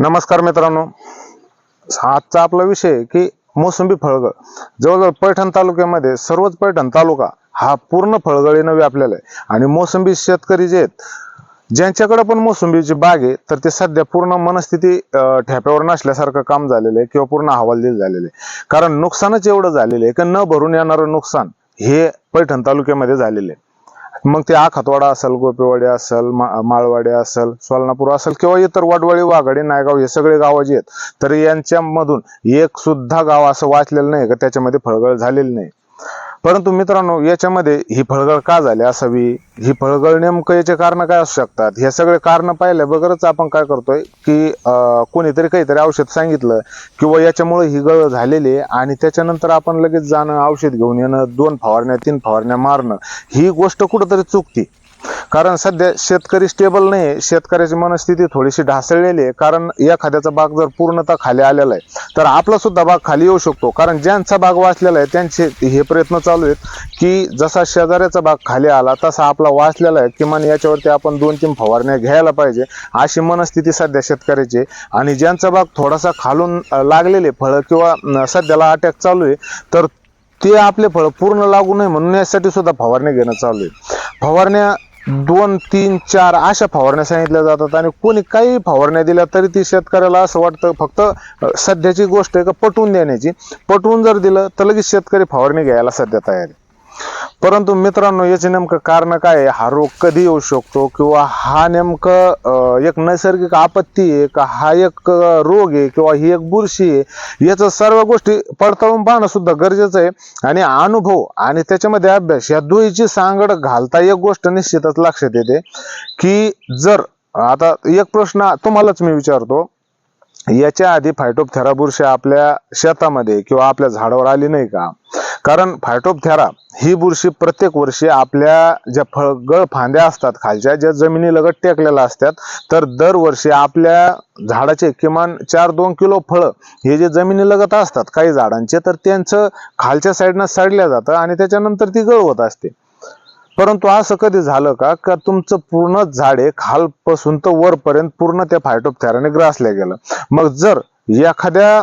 नमस्कार मित्रांनो. आजचा आपला विषय आहे की मोसंबी फळगळ. जवळजवळ पैठण तालुक्यामध्ये सर्वच पैठण तालुका हा पूर्ण फळगळीनं व्यापलेला आहे. आणि मोसंबी शेतकरी जे आहेत ज्यांच्याकडे पण मोसंबीची बाग आहे तर ते सध्या पूर्ण मनस्थिती अं, ठेप्यावर नसल्यासारखं काम झालेलं आहे किंवा पूर्ण हवालदिल झालेलं आहे. कारण नुकसानच एवढं झालेलं आहे की न भरून येणारं नुकसान हे पैठण तालुक्यामध्ये झालेलं आहे. मग ते आखातवाडा असेल गोपेवाडी असेल मा- माळवाडी असेल सोलनापूर असेल किंवा इतर वडवळी वाघाडी नायगाव हे सगळे गावं जे आहेत तर यांच्यामधून एक सुद्धा गाव असं वाचलेलं नाही का? त्याच्यामध्ये फळगळ झालेली नाही. परंतु मित्रांनो याच्यामध्ये ही फळगळ का झाली असावी? ही फळगळ नेमकं याचे कारण काय असू शकतात? हे सगळे कारण पाहिल्या बगरच आपण काय करतोय की कोणीतरी काहीतरी औषध सांगितलं किंवा याच्यामुळे ही गळ झालेली आहे आणि त्याच्यानंतर आपण लगेच जाणं औषध घेऊन येणं दोन फवारण्या तीन फवारण्या मारणं ही गोष्ट कुठंतरी चुकती. कारण सध्या शेतकरी स्टेबल नाही आहे शेतकऱ्याची मनस्थिती थोडीशी ढासळलेली आहे. कारण एखाद्याचा बाग जर पूर्णतः खाली आलेला आहे तर आपला सुद्धा बाग खाली येऊ शकतो. कारण ज्यांचा बाग वाचलेला आहे त्यांचे हे प्रयत्न चालू आहेत की जसा शेजाऱ्याचा बाग खाली आला तसा आपला वाचलेला आहे. किमान याच्यावरती आपण दोन तीन फवारण्या घ्यायला पाहिजे अशी मनस्थिती सध्या शेतकऱ्याची आहे. आणि ज्यांचा बाग थोडासा खालून लागलेले फळं किंवा सध्याला अटॅक चालू आहे तर ते आपले फळ पूर्ण लागू नये म्हणून यासाठी सुद्धा फवारणी घेणं चालू आहे. फवारण्या दोन तीन चार अशा फवारण्या सांगितल्या जातात आणि कोणी काही फवारण्या दिल्या तरी ती शेतकऱ्याला असं वाटतं फक्त सध्याची गोष्ट आहे का पटवून देण्याची. पटवून जर दिलं तर लगेच शेतकरी फवारणी घ्यायला सध्या तयार आहे. परंतु मित्रांनो याचे नेमकं कारण काय आहे? हा रोग कधी येऊ शकतो? किंवा हा नेमकं एक नैसर्गिक आपत्ती आहे का? हा एक रोग आहे किंवा ही एक बुरशी आहे? याचं सर्व गोष्टी पडताळून पाहणं सुद्धा गरजेचं आहे. आणि अनुभव आणि त्याच्यामध्ये अभ्यास या दुईची सांगड घालता एक गोष्ट निश्चितच लक्षात येते. की जर आता एक प्रश्न तुम्हालाच मी विचारतो. याच्या आधी फायटोपथेरा बुरशी आपल्या शेतामध्ये किंवा आपल्या झाडावर आली नाही का? कारण फायटोपथेरा ही बुरशी प्रत्येक वर्षी आपल्या ज्या फळगळ फांद्या असतात खालच्या ज्या जमिनी लगत टेकलेल्या असतात तर दरवर्षी आपल्या झाडाचे किमान चार दोन किलो फळं हे जे जमिनी लगत असतात काही झाडांचे तर त्यांचं खालच्या साईडनं सडल्या जातं आणि त्याच्यानंतर ती गळवत असते. परंतु असं कधी झालं का का तुमचं पूर्ण झाड आहे खालपासून तर वरपर्यंत पूर्ण त्या फायटोपथेराने ग्रासल्या गेलं. मग जर एखाद्या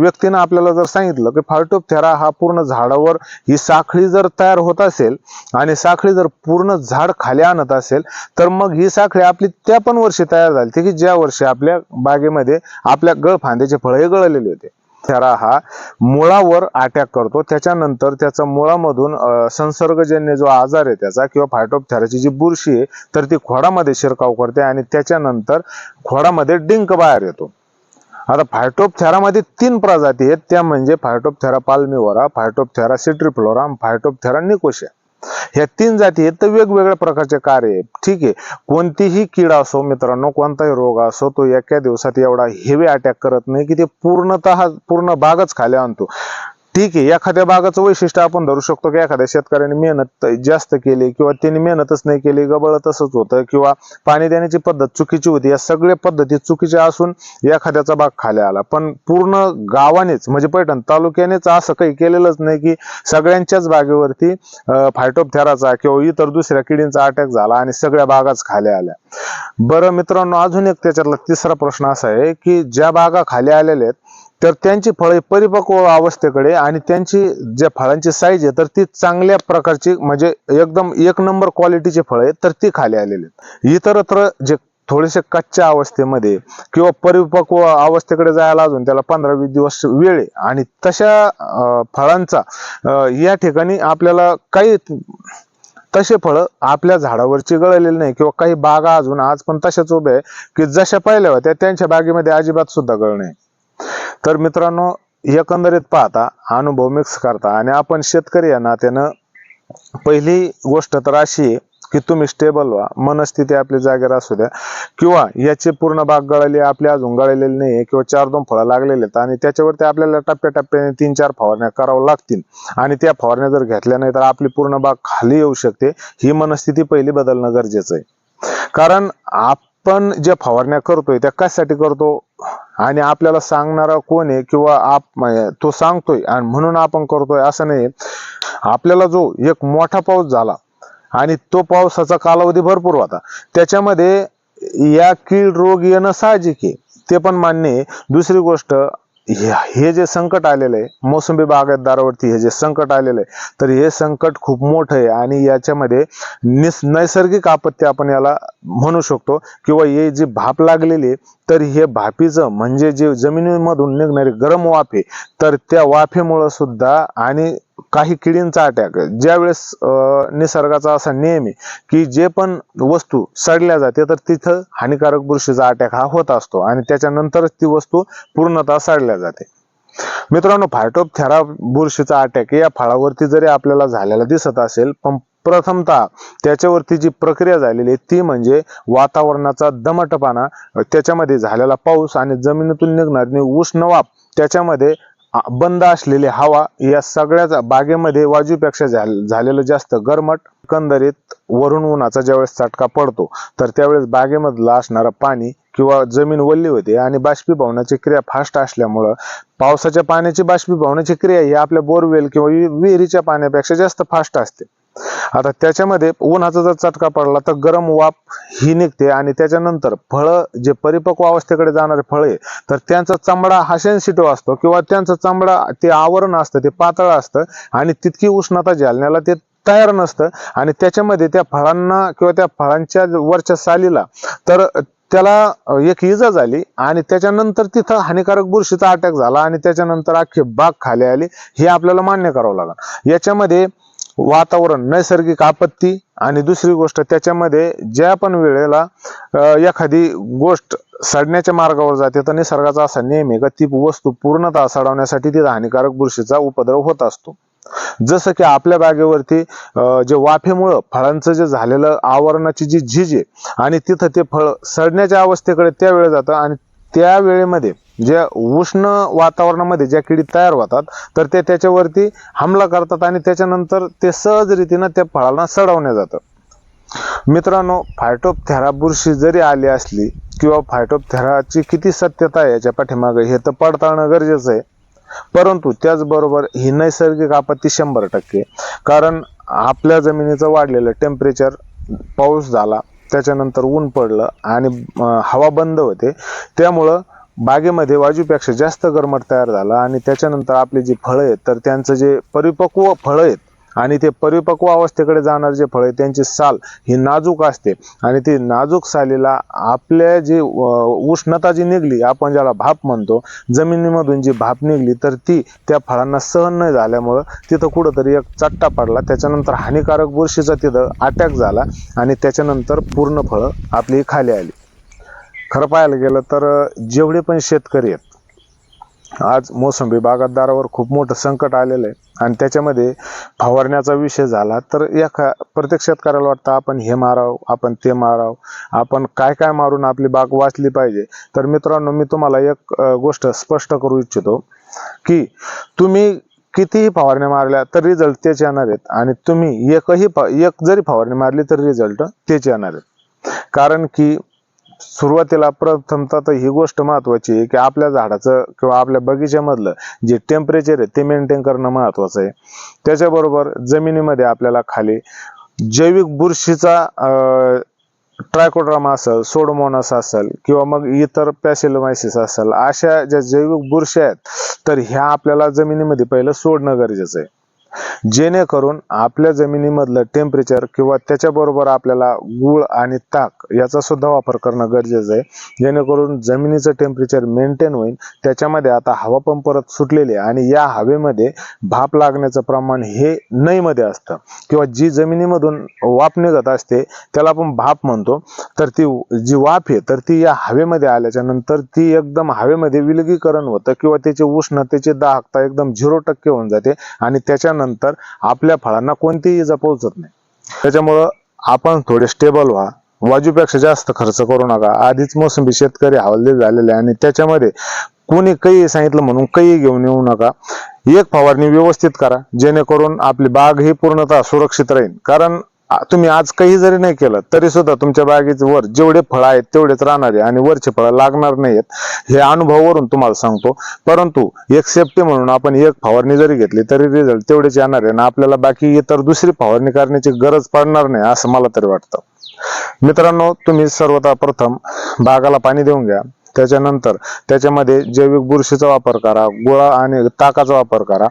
व्यक्तीनं आपल्याला जर सांगितलं की फायटोपथेरा हा पूर्ण झाडावर ही साखळी जर तयार होत असेल आणि साखळी जर पूर्ण झाड खाली आणत असेल तर मग ही साखळी आपली त्या पण वर्षी तयार झाली की ज्या वर्षी आपल्या बागेमध्ये आपल्या गळ फांद्याचे फळ हे गळलेले होते. थेरा हा मुळावर अटॅक करतो. त्याच्यानंतर त्याचा मुळामधून संसर्गजन्य जो आजार आहे त्याचा किंवा फायटोपथेराची जी बुरशी आहे तर ती खोडामध्ये शिरकाव करते आणि त्याच्यानंतर खोडामध्ये डिंक बाहेर येतो. आता फायटोपथेरामध्ये तीन प्रजाती आहेत. त्या म्हणजे फायटोपथेरा पाल्मिवरा फायटोपथेरा सिट्रिफ्लोरा फायटोपथेरा निकोशिया. ह्या तीन जाती आहेत तर वेगवेगळ्या प्रकारचे कार्य आहे ठीक आहे. कोणतीही कीड असो मित्रांनो कोणताही रोग असो तो एका दिवसात एवढा हेवी अटॅक करत नाही की ते पूर्णतः पूर्ण बागच खाली आणतो. ठीक आहे एखाद्या बागाचं वैशिष्ट्य आपण धरू शकतो की एखाद्या शेतकऱ्याने मेहनत जास्त केली किंवा त्यांनी मेहनतच नाही केली गबळ तसंच होतं किंवा पाणी देण्याची पद्धत चुकीची होती या सगळ्या पद्धती चुकीच्या असून एखाद्याचा बाग खाली आला. पण पूर्ण गावानेच म्हणजे पैठण तालुक्यानेच असं काही केलेलंच नाही की सगळ्यांच्याच बागेवरती फायटोपथेराचा किंवा इतर दुसऱ्या किडींचा अटॅक झाला आणि सगळ्या बागाच खाली आल्या. बरं मित्रांनो अजून एक त्याच्यातला तिसरा प्रश्न असा आहे की ज्या बागा खाली आलेल्या आहेत तर त्यांची फळे परिपक्व अवस्थेकडे आणि त्यांची ज्या फळांची साईज आहे तर ती चांगल्या प्रकारची म्हणजे एकदम एक नंबर क्वालिटीचे फळ आहेत तर ती खाली आलेली आहेत. इतरत्र जे थोडेसे कच्च्या अवस्थेमध्ये किंवा परिपक्व अवस्थेकडे जायला अजून त्याला पंधरा वीस दिवस वेळ आहे. आणि तशा फळांचा या ठिकाणी आपल्याला काही तसे फळं आपल्या झाडावरची गळलेली नाही किंवा काही बागा अजून आज पण तशाच उभ्या आहे की जशा पहिल्या होत्या त्यांच्या बागेमध्ये अजिबात सुद्धा गळ नाही. तर मित्रांनो एकंदरीत पाहता अनुभव मिक्स करता आणि आपण शेतकरी या नात्यानं पहिली गोष्ट तर अशी आहे की तुम्ही स्टेबल व्हा. मनस्थिती आपली जागेवर असू द्या. किंवा याची पूर्ण भाग गळाली आपली अजून गळलेली नाही किंवा चार दोन फळं लागलेले आहेत आणि त्याच्यावरती आपल्याला टप्प्याटप्प्याने तीन चार फवारण्या कराव्या लागतील. आणि त्या फवारण्या जर घेतल्या नाही तर आपली पूर्ण बाग खाली येऊ शकते. ही मनस्थिती पहिली बदलणं गरजेचं आहे. कारण आप आपण ज्या फवारण्या करतोय त्या कशासाठी करतो? आणि आपल्याला सांगणारा कोण आहे किंवा आप तो सांगतोय आणि म्हणून आपण करतोय असं नाही. आपल्याला जो एक मोठा पाऊस झाला आणि तो पावसाचा कालावधी भरपूर होता. त्याच्यामध्ये या कीड रोग येणं साहजिक आहे. ते पण मान्य आहे. दुसरी गोष्ट हे हे जे संकट आलेलं आहे मोसंबी बागायतदारावरती हे जे संकट आलेलं आहे तर हे संकट खूप मोठं आहे आणि याच्यामध्ये निस नैसर्गिक आपत्ती आपण याला म्हणू शकतो किंवा हे जी भाप लागलेली आहे तर हे भापीचं म्हणजे जे जमिनीमधून निघणारी गरम वाफ आहे तर त्या वाफेमुळं सुद्धा आणि काही किडींचा अटॅक ज्यावेळेस अं, निसर्गाचा असा नियम आहे की जे पण वस्तू सडल्या जाते तर तिथं हानिकारक बुरशीचा अटॅक हा होत असतो आणि त्याच्यानंतरच ती वस्तू पूर्णतः सडल्या जाते. मित्रांनो फायटोपथेरा बुरशीचा अटॅक या फळावरती जरी आपल्याला झालेला दिसत असेल पण प्रथमतः त्याच्यावरती जी प्रक्रिया झालेली आहे ती म्हणजे वातावरणाचा दमटपणा त्याच्यामध्ये झालेला पाऊस आणि जमिनीतून निघणारी उष्ण वाप त्याच्यामध्ये बंद असलेली हवा या सगळ्याच बागेमध्ये वाजूपेक्षा झालेलं जास्त गरमट एकंदरीत वरून उन्हाचा ज्यावेळेस चटका पडतो तर त्यावेळेस बागेमधला असणारं पाणी किंवा जमीन वल्ली होते आणि बाष्पीभवनाची क्रिया फास्ट असल्यामुळं पावसाच्या पाण्याची बाष्पीभवनाची क्रिया ही आपल्या बोरवेल किंवा विहिरीच्या पाण्यापेक्षा जास्त फास्ट असते. आता त्याच्यामध्ये उन्हाचा जर चटका पडला तर गरम वाफ ही निघते आणि त्याच्यानंतर फळं जे परिपक्व अवस्थेकडे जाणारे फळे तर त्यांचा चमडा हा सेन्सिटिव्ह असतो किंवा त्यांचा चमडा ते आवरण असतं ते पातळ असतं आणि तितकी उष्णता जालण्याला ते तयार नसतं आणि त्याच्यामध्ये त्या फळांना किंवा त्या फळांच्या वरच्या सालीला तर त्याला एक इजा झाली आणि त्याच्यानंतर तिथं हानिकारक बुरशीचा अटॅक झाला आणि त्याच्यानंतर अख्खी बाग खाली आली हे आपल्याला मान्य करावं लागलं. याच्यामध्ये वातावरण नैसर्गिक आपत्ती आणि दुसरी गोष्ट त्याच्यामध्ये ज्या पण वेळेला एखादी गोष्ट सडण्याच्या मार्गावर जाते तर निसर्गाचा असा नियम आहे का ती वस्तू पूर्णतः सडवण्यासाठी तिथे हानिकारक बुरशीचा उपद्रव होत असतो. जसं की आपल्या बागेवरती जे वाफेमुळं फळांचं जे झालेलं आवरणाची जी झीज आहे आणि तिथं ते फळ सडण्याच्या अवस्थेकडे त्यावेळे जातं आणि त्या वेळेमध्ये ज्या उष्ण वातावरणामध्ये ज्या किडी तयार होतात तर ते त्याच्यावरती हमला करतात आणि त्याच्यानंतर ते सहज रीतीनं त्या फळांना सडवण्यात जातं. मित्रांनो फायटोपथेरा बुरशी जरी आली असली किंवा फायटोपथेराची किती सत्यता आहे याच्या पाठीमागे हे तर पडताळणं गरजेचं आहे. परंतु त्याचबरोबर ही नैसर्गिक आपत्ती शंभर टक्के. कारण आपल्या जमिनीचं वाढलेलं टेम्परेचर पाऊस झाला त्याच्यानंतर ऊन पडलं आणि हवा बंद होते. त्यामुळं बागेमध्ये वाजूपेक्षा जास्त गरमट तयार झाला आणि त्याच्यानंतर आपली जी फळं आहेत तर त्यांचं जे परिपक्व फळं आहेत आणि ते परिपक्व अवस्थेकडे जाणारे जे फळ आहे त्यांची साल ही नाजूक असते. आणि ती नाजूक सालीला आपल्या जी उष्णता जी निघली आपण ज्याला भाप म्हणतो जमिनीमधून जी भाप निघली तर ती त्या फळांना सहन नाही झाल्यामुळं तिथं कुठंतरी एक चट्टा पडला. त्याच्यानंतर हानिकारक बुरशीचा तिथं अटॅक झाला आणि त्याच्यानंतर पूर्ण फळं आपली खाली आली. खरं पाहायला गेलं तर जेवढे पण शेतकरी आहेत आज मोसंबी बागायतदारावर खूप मोठं संकट आलेलं आहे. आणि त्याच्यामध्ये फवारण्याचा विषय झाला तर एका प्रत्येक शेतकऱ्याला वाटतं आपण हे माराव आपण ते माराव आपण काय काय मारून आपली बाग वाचली पाहिजे. तर मित्रांनो मी तुम्हाला एक गोष्ट स्पष्ट करू इच्छितो की तुम्ही कितीही फवारण्या मारल्या तर रिझल्ट तेच येणार आहेत. आणि तुम्ही एकही एक जरी फवारणी मारली तर रिझल्ट तेच येणार आहेत. कारण की सुरुवातीला प्रथमतः तर ही गोष्ट महत्वाची आहे की आपल्या झाडाचं किंवा आपल्या बगीच्यामधलं जे टेम्परेचर आहे ते मेंटेन करणं महत्वाचं आहे. त्याच्याबरोबर जमिनीमध्ये आपल्याला खाली जैविक बुरशीचा ट्रायकोड्रामा असेल सोडोमोनस असेल किंवा मग इतर पॅसिलोमायसिस असेल अशा ज्या जैविक बुरशी आहेत तर ह्या आपल्याला जमिनीमध्ये पहिलं सोडणं गरजेचं आहे. जेणेकरून आपल्या जमिनीमधलं टेम्परेचर किंवा त्याच्याबरोबर आपल्याला गुळ आणि ताक याचा सुद्धा वापर करणं गरजेचं आहे. जेणेकरून जमिनीचं टेम्परेचर मेंटेन होईल त्याच्यामध्ये आता हवा पण परत सुटलेली आहे आणि या हवेमध्ये भाप लागण्याचं प्रमाण हे नईमध्ये असतं. किंवा जी जमिनीमधून वाफ निघत असते त्याला आपण भाप म्हणतो. तर ती जी वाफ आहे तर ती या हवेमध्ये आल्याच्यानंतर ती एकदम हवेमध्ये विलगीकरण होतं किंवा त्याची उष्णतेची दाहकता एकदम झिरो टक्के होऊन जाते आणि त्याच्या त्याच्यानंतर आपल्या फळांना कोणतीही इजा पोहोचत नाही. त्याच्यामुळं आपण थोडे स्टेबल व्हा. वाजूपेक्षा जास्त खर्च करू नका. आधीच मोसंबी शेतकरी हवालदिल झालेले आहे आणि त्याच्यामध्ये कोणी काही सांगितलं म्हणून काही घेऊन येऊ नका. एक फवारणी व्यवस्थित करा. जेणेकरून आपली बाग ही पूर्णतः सुरक्षित राहील. कारण तुम्ही आज काही जरी नाही केलं तरी सुद्धा तुमच्या बागेचे वर जेवढे फळ आहेत तेवढेच राहणार आहे आणि वरचे फळ लागणार नाहीत हे अनुभवावरून तुम्हाला सांगतो. परंतु एक सेफ्टी म्हणून आपण एक फवारणी जरी घेतली तरी रिझल्ट तेवढेच येणार आहे आणि आपल्याला बाकी इतर दुसरी फवारणी करण्याची गरज पडणार नाही असं मला तरी वाटतं. मित्रांनो तुम्ही सर्वता प्रथम बागाला पाणी देऊन घ्या. त्याच्यानंतर त्याच्यामध्ये जैविक बुरशीचा वापर करा गुळा आणि ताकाचा वापर करा.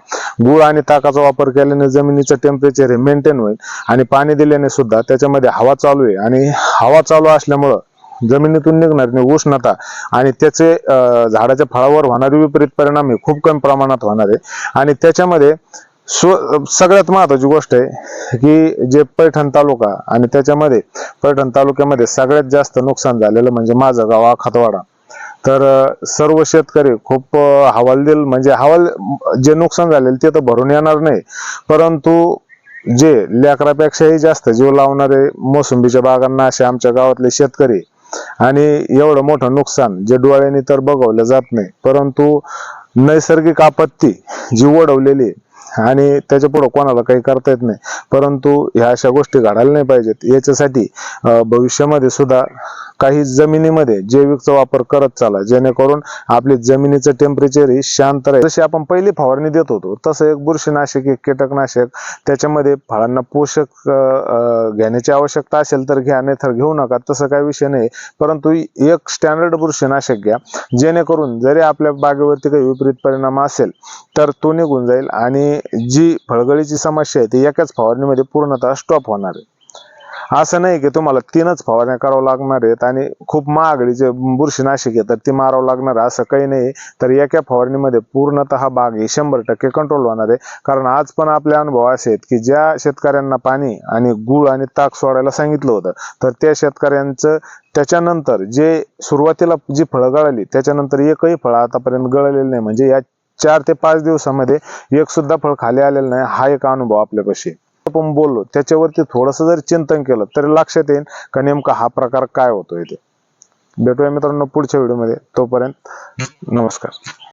गुळ आणि ताकाचा वापर केल्याने जमिनीचं टेम्परेचर हे मेंटेन होईल आणि पाणी दिल्याने सुद्धा त्याच्यामध्ये हवा चालू आहे. आणि हवा चालू असल्यामुळं जमिनीतून निघणारी उष्णता आणि त्याचे झाडाच्या फळावर होणारे विपरीत परिणाम हे खूप कमी प्रमाणात होणार आहे. आणि त्याच्यामध्ये स्व सगळ्यात महत्वाची गोष्ट आहे की जे पैठण तालुका आणि त्याच्यामध्ये पैठण तालुक्यामध्ये सगळ्यात जास्त नुकसान झालेलं म्हणजे माझं गाव आखातवाडा. तर सर्व शेतकरी खूप हवालदिल म्हणजे हवाल जे नुकसान झालेलं ते तर भरून येणार नाही. परंतु जे लेकरापेक्षाही जास्त जीव लावणारे मोसंबीच्या बागांना असे आमच्या गावातले शेतकरी आणि एवढं मोठं नुकसान जे डोळ्यांनी तर बघवलं जात नाही. परंतु नैसर्गिक आपत्ती जी ओढवलेली आणि त्याच्या पुढे कोणाला काही करता येत नाही. परंतु ह्या अशा गोष्टी घडायला नाही पाहिजेत. याच्यासाठी भविष्यामध्ये सुद्धा काही जमिनीमध्ये जैविकचा वापर करत चाला जेणेकरून आपली जमिनीचं टेम्परेचर ही शांत राहील. जशी आपण पहिली फवारणी देत होतो तसं एक बुरशीनाशक एक कीटकनाशक त्याच्यामध्ये फळांना पोषक घेण्याची आवश्यकता असेल तर घ्या नाही घेऊ नका तसं काही विषय नाही. परंतु एक स्टँडर्ड बुरशीनाशक घ्या जेणेकरून जरी आपल्या बागेवरती काही विपरीत परिणाम असेल तर तो निघून जाईल आणि जी फळगळीची समस्या आहे ती एकाच फवारणीमध्ये पूर्णतः स्टॉप होणार आहे. असं नाही की तुम्हाला तीनच फवारण्या करावं लागणार आहेत आणि खूप महागडीचे बुरशीनाशक आहे तर ती मारावं लागणार असं काही नाही. तर एका फवारणीमध्ये पूर्णतः बाग ही शंभर टक्के कंट्रोल होणार आहे. कारण आज पण आपले अनुभव असे आहेत की ज्या शेतकऱ्यांना पाणी आणि गुळ आणि ताक सोडायला सांगितलं होतं तर त्या शेतकऱ्यांचं त्याच्यानंतर जे सुरुवातीला जी फळं गळाली त्याच्यानंतर एकही फळ आतापर्यंत गळलेलं नाही. म्हणजे या चार ते पाच दिवसामध्ये एक सुद्धा फळ खाली आलेलं नाही हा एक अनुभव आपल्यापाशी आहे. आपण बोललो त्याच्यावरती थोडस जर चिंतन केलं तरी लक्षात येईल का नेमका हा प्रकार काय होतोय ते. भेटूया मित्रांनो पुढच्या व्हिडिओमध्ये. तोपर्यंत नमस्कार.